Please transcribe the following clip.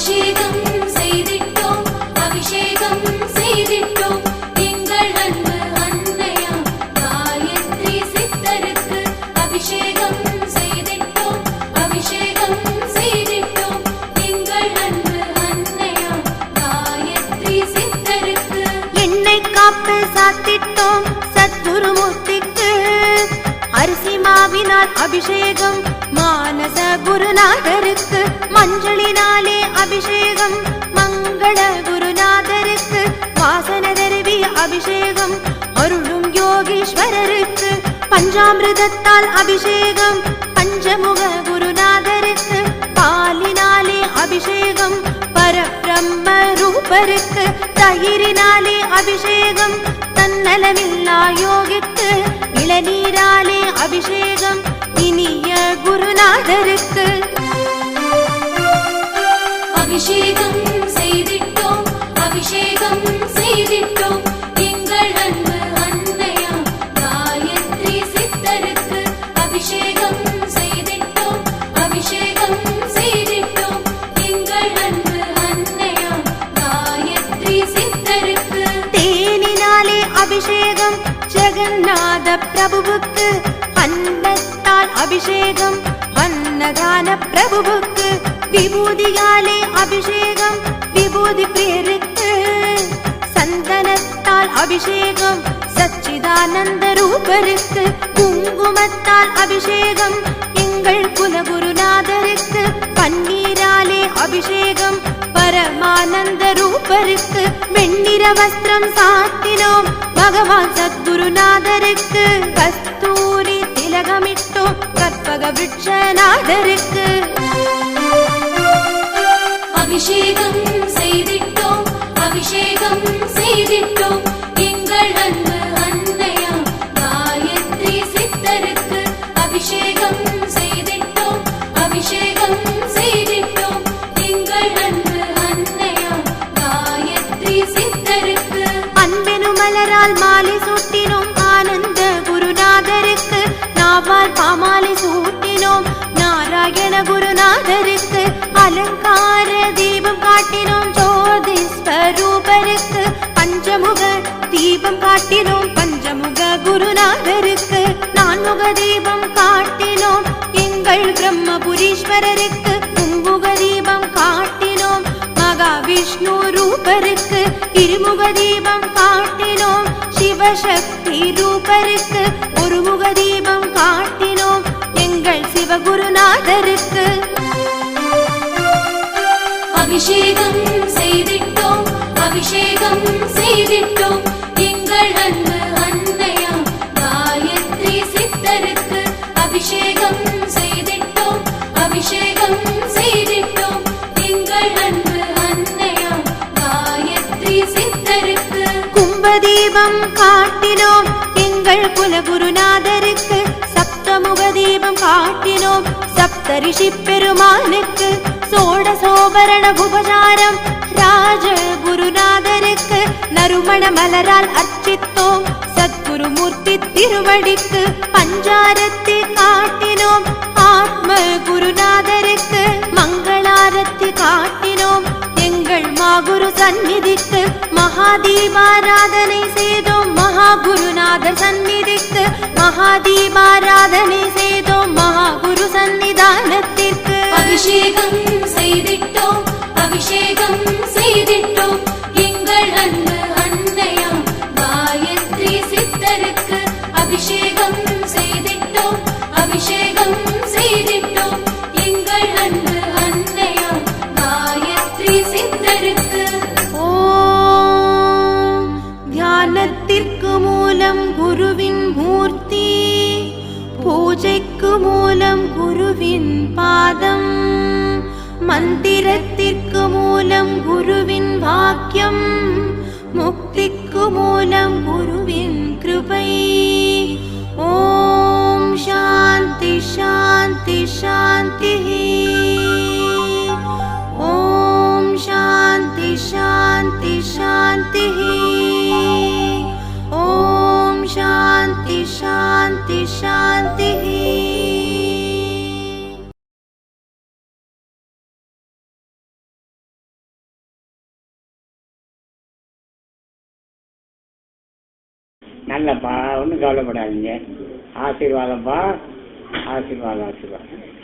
அபிஷேகம் செய்திட்டோம் அபிஷேகம் செய்திட்டோம். எங்கள் அன்பு அன்னையாம் காயத்ரி சித்தருக்கு அபிஷேகம் செய்திட்டோம் அபிஷேகம் செய்திட்டோம். எங்கள் அன்பு அன்னையாம் காயத்ரி சித்தருக்கு எண்ணெய் காப்பு சாத்திட்டோம் சத்குருமூர்த்திக்கு. அரிசி மாவினால் அபிஷேகம் மானச குருநாதர் மஞ்சளினாலே அபிஷேகம். மங்கள குருநாதருக்கு வாசன தருவி அபிஷேகம். அருளும் யோகீஸ்வரருக்கு பஞ்சாமிரதத்தால் அபிஷேகம். பஞ்சமுக குருநாதருக்கு பாலினாலே அபிஷேகம். பரபிரம்ம ரூபருக்கு தயிரினாலே அபிஷேகம். தன்னலமில்லா யோகிக்கு இளநீராலே அபிஷேகம். இனிய குருநாதருக்கு ஜெகநாத பிரபுவுக்கு அன்னத்தால் அபிஷேகம் வண்ணதான பிரபுவுக்கு விபூதியாலே அபிஷேகம் விபூதி பிரியருக்கு சந்தனத்தால் அபிஷேகம் சச்சிதானந்த ரூபருக்கு குங்குமத்தால் அபிஷேகம் எங்கள் குலகுருநாதருக்கு பன்னீராலே அபிஷேகம் பரமானந்த அப்பருக்கு வெண்ணிற வஸ்திரம் சாத்தினோம். பகவான் சத்குருநாதருக்கு கஸ்தூரி திலகமிட்டோம். கற்பக விட்சநாதருக்கு ரூபருக்கு பஞ்சமுக தீபம் காட்டினோம். பஞ்சமுக குருநாதருக்கு நான்முக தீபம் காட்டினோம். எங்கள் பிரம்மபுரீஸ்வரருக்கு கும்புக தீபம் காட்டினோம். மகாவிஷ்ணு ரூபருக்கு இருமுக தீபம் காட்டினோம். சிவசக்தி ரூபருக்கு ஒருமுக தீபம் காட்டினோம். கும்பதீபம் காட்டினோம். எங்கள் குலகுருநாதருக்கு சப்தமுக தீபம் காட்டினோம். சப்தரிஷி பெருமானுக்கு சோடசோபரண உபசாரம் ராஜ குருநாதருக்கு நறுமண மலரால் அர்ச்சித்தோம். சத்குருமூர்த்தி திருவடிக்கு பஞ்சாரத்தை காட்டினோம். ஆத்ம குருநாதருக்கு மங்களாரத்தை காட்டி மகாகுரு மாகுரு சந்நிதிக்கு மகாதீபாராதனை செய்தோம். மகாகுருநாதர் சந்நிதிக்கு மகாதீபாராதனை மூலம் குருவின் பாதம் மந்திரத்திற்கு மூலம் குருவின் வாக்கியம் முக்திக்கு மூலம் குருவின் கிருபை ஓம் சாந்தி சாந்தி சாந்தி ஓம் சாந்தி சாந்தி சாந்தி ஓம் சாந்தி சாந்தி சாந்தி நல்லப்பா ஒன்றும் கவலைப்படாதீங்க. ஆசீர்வாதம்ப்பா ஆசீர்வாதம் ஆசீர்வாதம்.